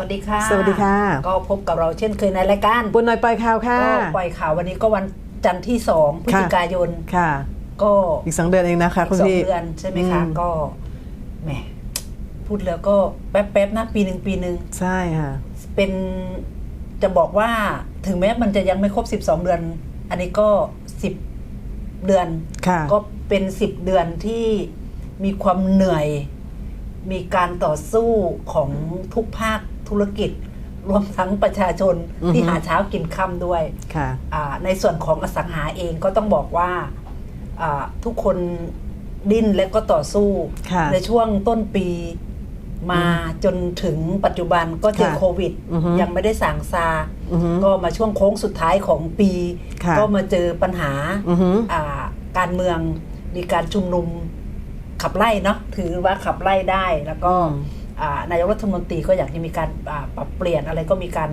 สวัสดีค่ะ สวัสดีค่ะ ก็พบกับเราเช่นเคยในรายการบุญหน่อยปล่อยข่าวค่ะก็ปล่อยข่าววันนี้ก็วันจันทร์ที่2พฤศจิกายนค่ะ ก็อีกสองเดือนเองนะคะอีคุณกสองพี่เดือนใช่ไหมคะอืมก็แหมพูดแล้วก็แป๊บๆนะปีหนึ่งปีหนึ่งใช่ค่ะเป็นจะบอกว่าถึงแม้มันจะยังไม่ครบ12เดือน อันนี้ก็10เดือนค่ะก็เป็น10เดือนที่มีความเหนื่อย มีการต่อสู้ของทุกภาคธุรกิจ รวมทั้งประชาชนอือฮึที่หาเช้ากินค่ำด้วยค่ะอ่าในส่วนของอสังหาเองก็ต้องบอกว่าอ่าทุกคนดิ้นและก็ต่อสู้ค่ะในช่วงต้นปีมาจนถึงปัจจุบันก็เจอค่ะโควิดอือฮึยังไม่ได้สั่งซาอือฮึก็มาช่วงโค้งสุดท้ายของปีค่ะก็มาเจอปัญหาอือฮึอ่าการเมืองมีการชุมนุม ขับไล่เนาะถือว่าขับไล่ได้แล้วก็อืมอ่านายกรัฐมนตรีก็อยากจะมีการอ่าปรับเปลี่ยนอะไรก็มีการ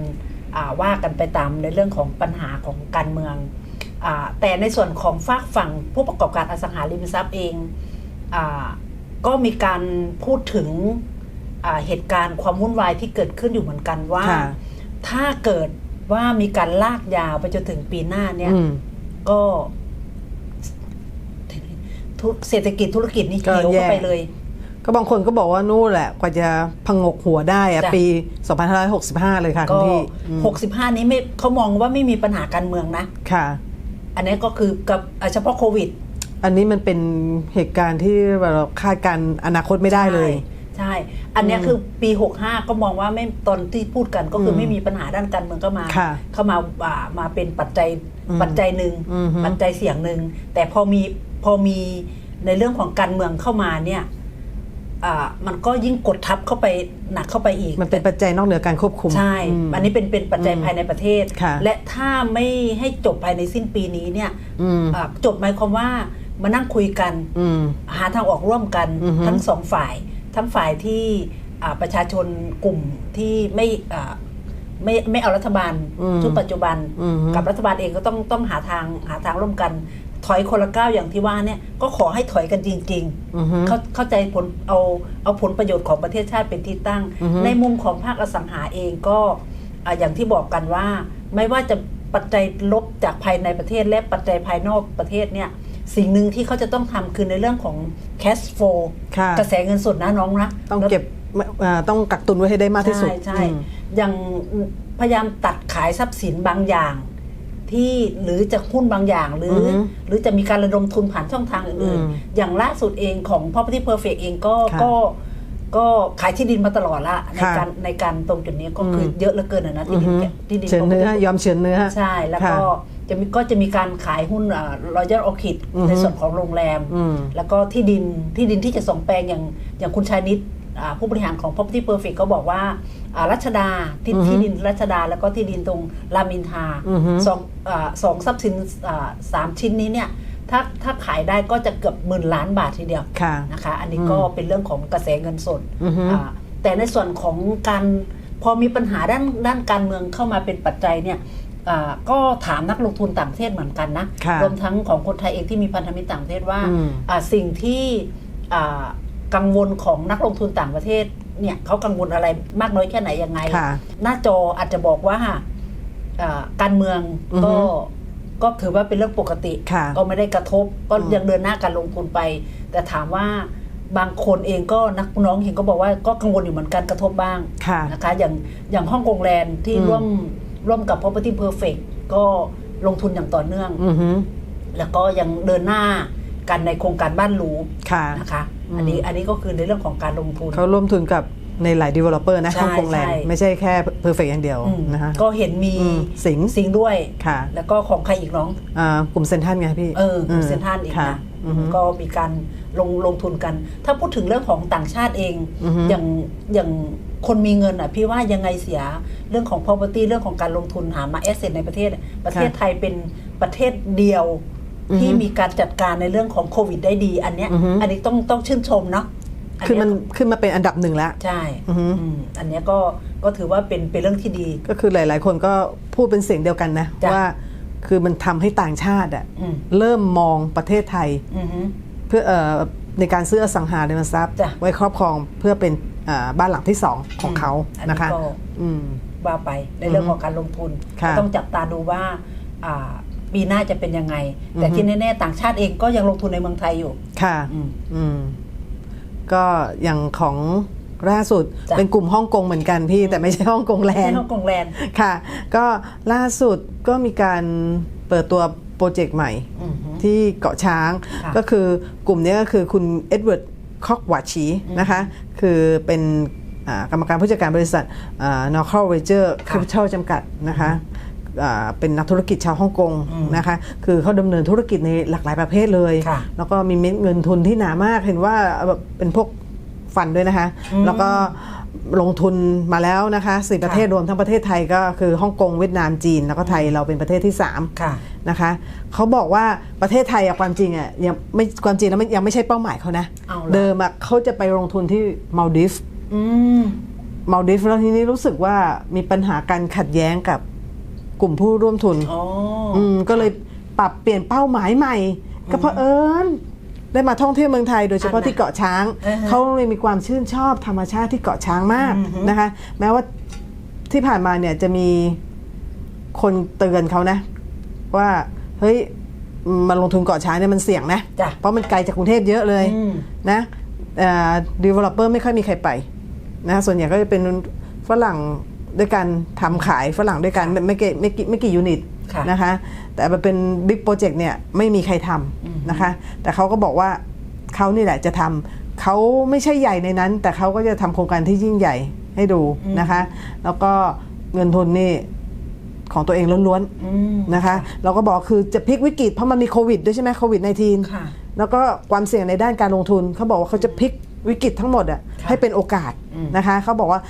อ่าว่ากันไปตามในเรื่องของปัญหาของการเมืองอาแต่ในส่วนของฝากฝั่งผู้ประกอบการอสังหาริมทรัพย์เองอาก็มีการพูดถึงอ่าเหตุการณ์ความวุ่นวายที่เกิดขึ้นอยู่เหมือนกันว่าค่ะถ้าเกิดว่ามีการลากยาวไปจนถึงปีหน้าเนี่ยอืมก็ธุ เศรษฐกิจธุรกิจนี่ก็เหวแย่เข้าไปเลย ก็บางคนก็บอกว่านู่นแหละ กว่าจะพังงกหัวได้อะจ้ะปี 2565 เลยค่ะคุก็ณพี่อืมหกสิบห้านี้ไม่เขามองว่าไม่มีปัญหาการเมืองนะค่ะ อันนี้ก็คือกับอะเฉพาะโควิด อันนี้มันเป็นเหตุการณ์ที่เราคาดการณ์อนาคตไม่ได้เลยใช่ใช่ อันเนี้ยอืมคือปีหกห้าก็มองว่าไม่ตอนที่พูดกันก็คืออมไม่มีปัญหาด้านการเมืองก็มาค่ะเข้ามาอ่ามาเป็นปัจจัยอืมปัจจัยหนึ่งอือฮึปัจจัยเสี่ยงหนึ่งแต่พอมีพอมีในเรื่องของการเมืองเข้ามาเนี่ยอ่ามันก็ยิ่งกดทับเข้าไปหนักเข้าไปอีก มันเป็นปัจจัยนอกเหนือการควบคุม ใช่มอันนี้เป็นเป็นปัจจัยอืมภายในประเทศค่ะและถ้าไม่ให้จบภายในสิ้นปีนี้เนี่ยอืมอ่าจบหมายความว่ามานั่งคุยกันอืมหาทางออกร่วมกันอือฮึทั้งสองฝ่าย ทั้งฝ่ายที่อ่าประชาชนกลุ่มที่ไม่อ่าไม่ไม่เอารัฐบาลอืมชุดปัจจุบันอืมกับรัฐบาลเองก็ต้องต้องหาทางหาทางร่วมกัน ถอยคนละก้าวอย่างที่ว่าเนี่ยก็ขอให้ถอยกันจริงๆอือฮึเข้าเข้าใจผลเอาเอาผลประโยชน์ของประเทศชาติเป็นที่ตั้งอือฮึในมุมของภาคอสังหาเองก็อ่าอย่างที่บอกกันว่า ไม่ว่าจะปัจจัยลบจากภายในประเทศและปัจจัยภายนอกประเทศเนี่ย สิ่งหนึ่งที่เขาจะต้องทำคือในเรื่องของ cash flow ค่ะกระแสเงินสดนะน้องนะต้องเก็บอ่าต้องกักตุนไว้ให้ได้มากที่สุด ใช่ใช่อืมอย่างพยายามตัดขายทรัพย์สินบางอย่าง ที่หรือจะหุ้นบางอย่างหรือออฮึหรือจะมีการระดมทุนผ่านช่องทางอื่นอืมๆอย่างล่าสุดเองของ property perfect เองก็ค่ะก็ก็ขายที่ดินมาตลอดละในค่ะการในการตรงจุดนี้ก็คืออมเยอะเหลือเกินอะนะที่ดินอือฮึแกที่ดินเฉือนเนื้อ property ยอมเฉือนเนื้อใช่แล้วก็ค่ะ จะมีก็จะมีการขายหุ้นรอยัลออคิดอือฮึในส่วนของโรงแรมอืมแล้วก็ที่ดินที่ดินที่จะส่งแปลงอย่างอย่างคุณชายนิดอ่าผู้บริหารของ Property Perfect ก็บอกว่าอ่ารัชดาที่อือฮึที่ดินรัชดาแล้วก็ที่ดินตรงรามอินทราอือฮึสองอาสองทรัพย์สินอ่าสามชิ้นนี้เนี่ยถ้าถ้าขายได้ก็จะเกือบหมื่นล้านบาททีเดียวค่ะนะคะ อันนี้ก็เป็นเรื่องของกระแสเงินสดอือฮึอ่าแต่ในส่วนของการพอมีปัญหาด้านด้านการเมืองเข้ามาเป็นปัจจัยเนี่ยอ่า ก็ถามนักลงทุนต่างประเทศเหมือนกันนะค่ะรวมทั้งของคนไทยเองที่มีพันธมิตรต่างประเทศว่าอืมอ่าสิ่งที่อ่ากังวลของนักลงทุนต่างประเทศเนี่ยเขากังวลอะไรมากน้อยแค่ไหนยังไงค่ะหน้าจออาจจะบอกว่าอ่าการเมืองอือฮึก็ก็ถือว่าเป็นเรื่องปกติค่ะก็ไม่ได้กระทบก็อืมยังเดินหน้าการลงทุนไป แต่ถามว่าบางคนเองก็นักน้องเห็นก็บอกว่าก็กังวลอยู่เหมือนกันกระทบบ้างค่ะนะคะอย่างอย่างฮ่องกงแลนด์ที่อืมร่วม ร่วมกับ Property Perfect ก็ลงทุนอย่างต่อเนื่อง อือฮึแล้วก็ยังเดินหน้ากันในโครงการบ้านหรูค่ะ นะคะอืมอันนี้อันนี้ก็คือในเรื่องของการลงทุน เขาร่วมทุนกับ ในหลาย developer นะใช่ฮ่องกงแลนด์ใช่ ไม่ใช่แค่ perfect อย่างเดียวอืมนะคะก็เห็นมีอืมสิงห์ สิงห์ด้วย ค่ะ แล้วก็ของใครอีกน้อง อ่ากลุ่มเซนทันไงพี่เออกลุ่มเซนทรันอีกค่ะนะอือฮึ ก็มีการลงลงทุนกัน ถ้าพูดถึงเรื่องของต่างชาติเอง อือฮึอย่างอย่างคนมีเงินอะพี่ว่ายังไงเสียเรื่องของ property เรื่องของการลงทุนหามา asset ในประเทศประเทศไทยเป็นประเทศเดียว อือฮึที่มีการจัดการในเรื่องของโควิดได้ดี อันเนี้ยอือฮึ อันนี้ต้องต้องชื่นชมเนาะอั คือมันเยขึ้นมาเป็นอันดับหนึ่งแล้ว ใช่อือฮึอืมอันเนี้ยก็ก็ถือว่าเป็นเป็นเรื่องที่ดี ก็คือหลาย ๆ คนก็พูดเป็นเสียงเดียวกันนะจ้ะว่าคือมันทำให้ต่างชาติอะอืมเริ่มมองประเทศไทยอือฮึเพื่อเอ่อในการซื้ออสังหาริมทรัพย์จ้ะไว้ครอบครองเพื่อเป็นอ่าบ้านหลังที่สองของเขาอันนะนี้คะก็อืมว่าไปในเรื่องของการลงทุนค่ะก็ต้องจับตาดูว่าอ่าปีหน้าจะเป็นยังไง แต่อือฮึที่แน่ๆต่างชาติเองก็ยังลงทุนในเมืองไทยอยู่ ค่ะ อืมอืม ก็อย่างของล่าสุดจ้ะเป็นกลุ่มฮ่องกงเหมือนกันพี่ แต่ไม่ใช่ฮ่องกงแลนที่ด์ฮ่องกงแลนด์ค่ะ ก็ล่าสุดก็มีการเปิดตัวโปรเจกต์ใหม่อือฮึที่เกาะช้างค่ะก็คือกลุ่มนี้ก็คือคุณเอ็ดเวิร์ดคอกวาชีนะคะ คือเป็นอ่ากรรมการผู้จัดการบริษัทนอร์คอลเวเจอร์แคปิตอลจำกัดนะคะอ่า เป็นนักธุรกิจชาวฮ่องกงอืมนะคะคือเขาดำเนินธุรกิจในหลากหลายประเภทเลยค่ะแล้วก็มีเม็ดเงินทุนที่หนามากเห็นว่าแบบเป็นพวกฟันด้วยนะคะอืมแล้วก็ลงทุนมาแล้วนะคะสี่ประเทศค่ะรวมทั้งประเทศไทยก็คือฮ่องกงเวียดนามจีน แล้วก็ไทยเราเป็นประเทศที่3ค่ะนะคะเขาบอกว่าประเทศไทยอะความจริงอะยังไม่ความจริงแล้วมันยังไม่ใช่เป้าหมายเขานะเอาเหรอเดิมอะเขาจะไปลงทุนที่มาลดิฟอืมมาลดิฟแล้วทีนี้รู้สึกว่ามีปัญหาการขัดแย้งกับ กลุ่มผู้ร่วมทุนอ๋ออืมก็เลยปรับเปลี่ยนเป้าหมายใหม่ ก็เพราะเอิญได้มาท่องเที่ยวเมืองไทยโดยเฉพาะอันน่ะที่เกาะช้างอือฮะเขาเลยมีความชื่นชอบธรรมชาติที่เกาะช้างมากอือฮึนะคะ แม้ว่าที่ผ่านมาเนี่ยจะมีคนเตือนเขานะ ว่าเฮ้ยมาลงทุนเกาะช้างเนี่ยมันเสี่ยงนะจ้ะเพราะมันไกลจากกรุงเทพเยอะเลยอืมนะดีเวลลอปเปอร์ไม่ค่อยมีใครไปนะส่วนใหญ่ก็จะเป็นฝรั่ง ด้วยการทำขายฝรั่งด้วยกันไม่ไม่กี่ไม่กี่ไม่กี่ยูนิตค่ะนะคะแต่มันเป็นบิ๊กโปรเจกต์เนี่ยไม่มีใครทอืมำนะคะแต่เขาก็บอกว่าเขานี่แหละจะทำเขาไม่ใช่ใหญ่ในนั้น แต่เขาก็จะทำโครงการที่ยิ่งใหญ่ให้ดูนะคะ แล้วก็เงินทุนนี่ของตัวเองล้วนๆอืมนะคะ เราก็บอกคือจะพลิกวิกฤตเพราะมันมีโควิดด้วยใช่ไหมโควิด -19 ค่ะแล้วก็ความเสี่ยงในด้านการลงทุนเขาบอกว่าเขาจะพลิกวิกฤตทั้งหมดอะค่ะให้เป็นโอกาสอืมนะคะเขาบอกว่า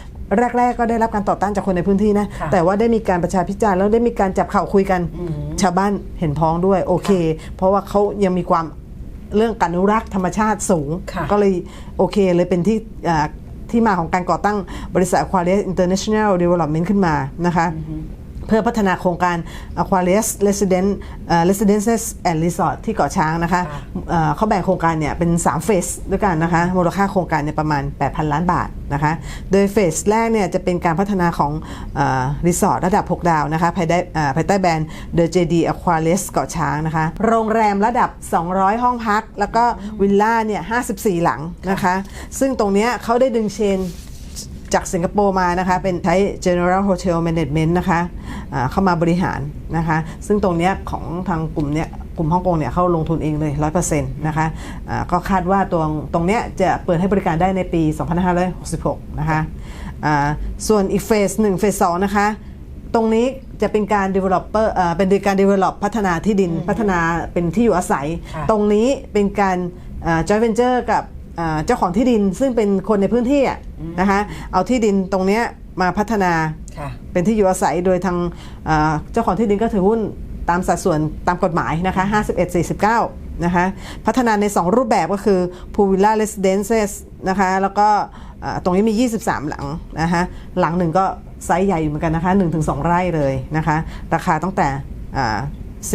แรก ๆ ก็ได้รับการต่อต้านจากคนในพื้นที่นะ ค่ะแต่ว่าได้มีการประชาพิจารณ์แล้วได้มีการจับเข่าคุยกันอืมชาวบ้านเห็นพ้องด้วยโอเค เพราะว่าเขายังมีความเรื่องการอนุรักษ์ธรรมชาติสูง ค่ะ ก็เลยโอเคเลยเป็นที่อ่าที่มาของการก่อตั้งบริษัท Aquarius International Development ขึ้นมานะคะ เพื่อพัฒนาโครงการ Aquarius Resident เอ่อ Residences and Resort ที่เกาะช้างนะคะค่ะเอ่อเขาแบ่งโครงการเนี่ยเป็น 3 เฟสด้วยกันนะคะ มูลค่าโครงการเนี่ยประมาณ 8,000 ล้านบาทนะคะ โดยเฟสแรกเนี่ยจะเป็นการพัฒนาของรีสอร์ทระดับ 6 ดาวนะคะภายใต้อ่าภายใต้แบรนด์ The JD Aquarius เกาะช้างนะคะ โรงแรมระดับ 200 ห้องพัก แล้วก็วิลล่าเนี่ย 54 หลังนะคะ ซึ่งตรงเนี้ยเขาได้ดึงเชน จากสิงคโปร์มานะคะ เป็นใช้ General Hotel Management นะคะอ่าเข้ามาบริหารนะคะ ซึ่งตรงเนี้ยของทางกลุ่มเนี้ยกลุ่มฮ่องกงเนี่ยเขาลงทุนเองเลย 100%นะคะอ่าก็คาดว่าตรงตรงเนี้ยจะเปิดให้บริการได้ในปี 2566 นะคะอ่าส่วนอีกเฟสหนึ่งเฟสสองนะคะ ตรงนี้จะเป็นการ developer เอ่อเป็นการ develop พัฒนาที่ดินพัฒนาเป็นที่อยู่อาศัยค่ะตรงนี้เป็นการอ่า joint venture กับอ่า เจ้าของที่ดินซึ่งเป็นคนในพื้นที่อะนะคะเอาที่ดินตรงเนี้ยมาพัฒนาค่ะเป็นที่อยู่อาศัยโดยทางอ่าเจ้าของที่ดินก็ถือหุ้นตามสัดส่วนตามกฎหมายนะคะ51 49นะคะพัฒนาใน 2 รูปแบบก็คือ Pool Villa Residences นะคะแล้วก็อ่าตรงนี้มี 23 หลังนะคะหลังหนึ่งก็ไซส์ใหญ่อยู่เหมือนกันนะคะ1-2 ไร่เลยนะคะราคาตั้งแต่อ่า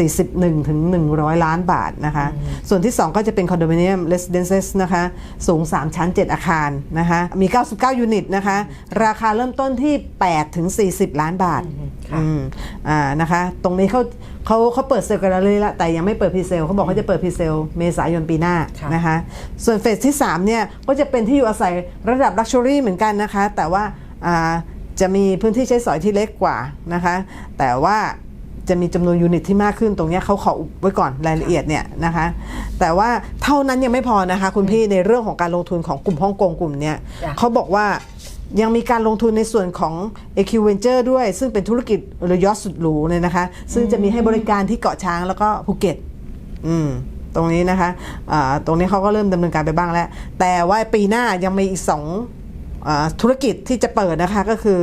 41 ถึง 100 ล้านบาทนะคะ ส่วนที่ 2 ก็จะเป็นคอนโดมิเนียม Residences นะคะ สูง 3 ชั้น 7 อาคารนะคะ มี 99 ยูนิตนะคะ ราคาเริ่มต้นที่ 8 ถึง 40 ล้านบาทค่ะอืมอ่านะคะ ตรงนี้เขาเขาเขาเปิดเซลล์กันแล้วเลยละแต่ยังไม่เปิดพรีเซลเขาบอกเขาจะเปิดพรีเซลเมษายนปีหน้าค่ะนะคะ ส่วนเฟสที่ 3 เนี่ย ก็จะเป็นที่อยู่อาศัยระดับลักชัวรี่เหมือนกันนะคะ แต่ว่าอ่าจะมีพื้นที่ใช้สอยที่เล็กกว่านะคะ แต่ว่า จะมีจำนวนยูนิตที่มากขึ้นตรงเนี้ยเขาขออุบไว้ก่อนรายละเอียดเนี่ยนะคะ แต่ว่าเท่านั้นยังไม่พอนะคะ คุณพี่ในเรื่องของการลงทุนของกลุ่มฮ่องกงกลุ่มเนี้ยจ้ะเขาบอกว่ายังมีการลงทุนในส่วนของ EQ Venture ด้วย ซึ่งเป็นธุรกิจเรือยอชต์สุดหรูเลยนะคะ ซึ่งจะมีให้บริการที่เกาะช้างแล้วก็ภูเก็ต อืมตรงนี้นะคะอ่าตรงนี้เขาก็เริ่มดำเนินการไปบ้างแล้ว แต่ว่าปีหน้ายังมีอีกสองอาธุรกิจที่จะเปิดนะคะก็คือ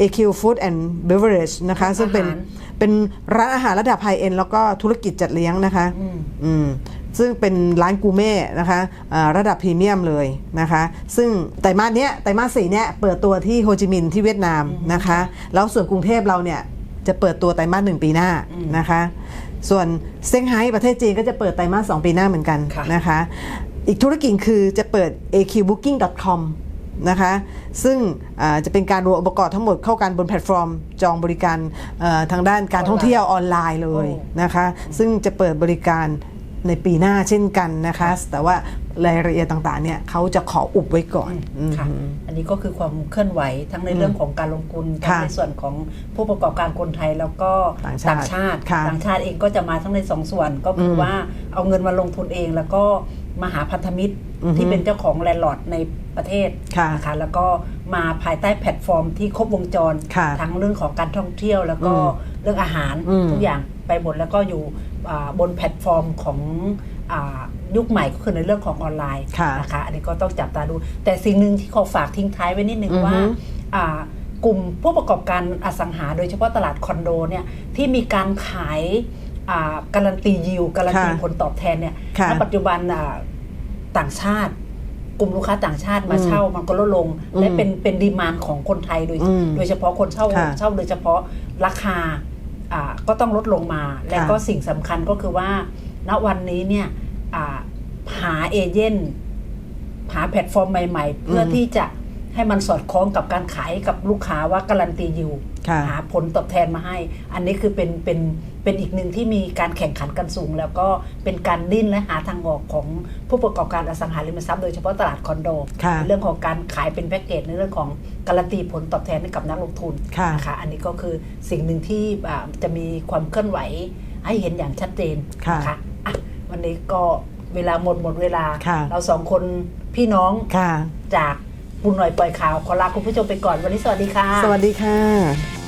AQ Food and Beverage นะคะ ซึ่งเป็นอาหาร เป็นร้านอาหารระดับไฮเอ็นแล้วก็ธุรกิจจัดเลี้ยงนะคะอืมอืมซึ่งเป็นร้านกูเม่นะคะอ่าระดับพรีเมียมเลยนะคะ ซึ่งไตรมาสเนี้ยไตรมาสสี่เนี้ยเปิดตัวที่โฮจิมินห์ที่เวียดนามนะคะ แล้วส่วนกรุงเทพเราเนี่ยจะเปิดตัวไตรมาสหนึ่งปีหน้านะคะ ส่วนเซี่ยงไฮ้ประเทศจีนก็จะเปิดไตรมาสสองปีหน้าเหมือนกันค่ะนะคะ อีกธุรกิจคือจะเปิด aqbooking.com นะคะ ซึ่งอ่าจะเป็นการรวมองค์ประกอบทั้งหมดเข้ากันบนแพลตฟอร์ม จองบริการเอ่อทางด้านการท่องเที่ยวออนไลน์เลยโอ้นะคะ ซึ่งจะเปิดบริการในปีหน้าเช่นกันนะคะ แต่ว่ารายละเอียดต่างๆ เนี่ยเขาจะขออุบไว้ก่อนค่ะอืมอันนี้ก็คือความเคลื่อนไหวทั้งในเรื่องของการลงทุนทั้งค่ะในส่วนของผู้ประกอบการคนไทยแล้วก็ต่างชาติ ต่างชาติค่ะต่างชาติเองก็จะมาทั้งในสองส่วนก็คืออมว่าเอาเงินมาลงทุนเองแล้วก็ มาหาพันธมิตรอือฮึที่เป็นเจ้าของแลนด์ลอร์ดในประเทศค่ะนะคะแล้วก็มาภายใต้แพลตฟอร์มที่ครบวงจรค่ะทั้งเรื่องของการท่องเที่ยว แล้วก็อืมเรื่องอาหารอืมทุกอย่างไปหมดแล้วก็อยู่อ่าบนแพลตฟอร์มของอายุคใหม่ก็คือในเรื่องของออนไลน์ค่ะนะคะอันนี้ก็ต้องจับตาดู แต่สิ่งหนึ่งที่ขอฝากทิ้งท้ายไว้นิดนึงอือฮึว่าอ่ากลุ่มผู้ประกอบการอสังหา โดยเฉพาะตลาดคอนโดเนี่ยที่มีการขายอ่า การันตียิวการันตีค่ะผลตอบแทนเนี่ยค่ะณปัจจุบันอ่าต่างชาติ กลุ่มลูกค้าต่างชาติมาอืมเช่ามันก็ลดลงอืมและเป็นเป็นดีมานของคนไทยโดยอืมโดยเฉพาะคนเช่าค่ะเช่าโดยเฉพาะราคาอ่าก็ต้องลดลงมา และก็ค่ะสิ่งสำคัญก็คือว่า ณวันนี้เนี่ยอ่าหาเอเจนต์หาแพลตฟอร์มใหม่ ๆ เพื่ออมที่จะให้มันสอดคล้องกับการขายกับลูกค้าว่าการันตีอยู่ค่ะหาผลตอบแทนมาให้ อันนี้คือเป็นเป็น เป็นอีกหนึ่งที่มีการแข่งขันกันสูง แล้วก็เป็นการดิ้นและหาทางออกของผู้ประกอบการอสังหาริมทรัพย์โดยเฉพาะตลาดคอนโดค่ะในเรื่องของการขายเป็นแพ็กเกจในเรื่องของการันตีผลตอบแทนให้กับนักลงทุนค่ะนะคะอันนี้ก็คือสิ่งหนึ่งที่อ่าจะมีความเคลื่อนไหวให้เห็นอย่างชัดเจนค่ะนะคะอะวันนี้ก็เวลาหมดหมดเวลาค่ะเราสองคนพี่น้องค่ะจากบุญหน่อยปล่อยข่าวขอลาคุณผู้ชมไปก่อนวันนี้สวัสดีค่ะ สวัสดีค่ะ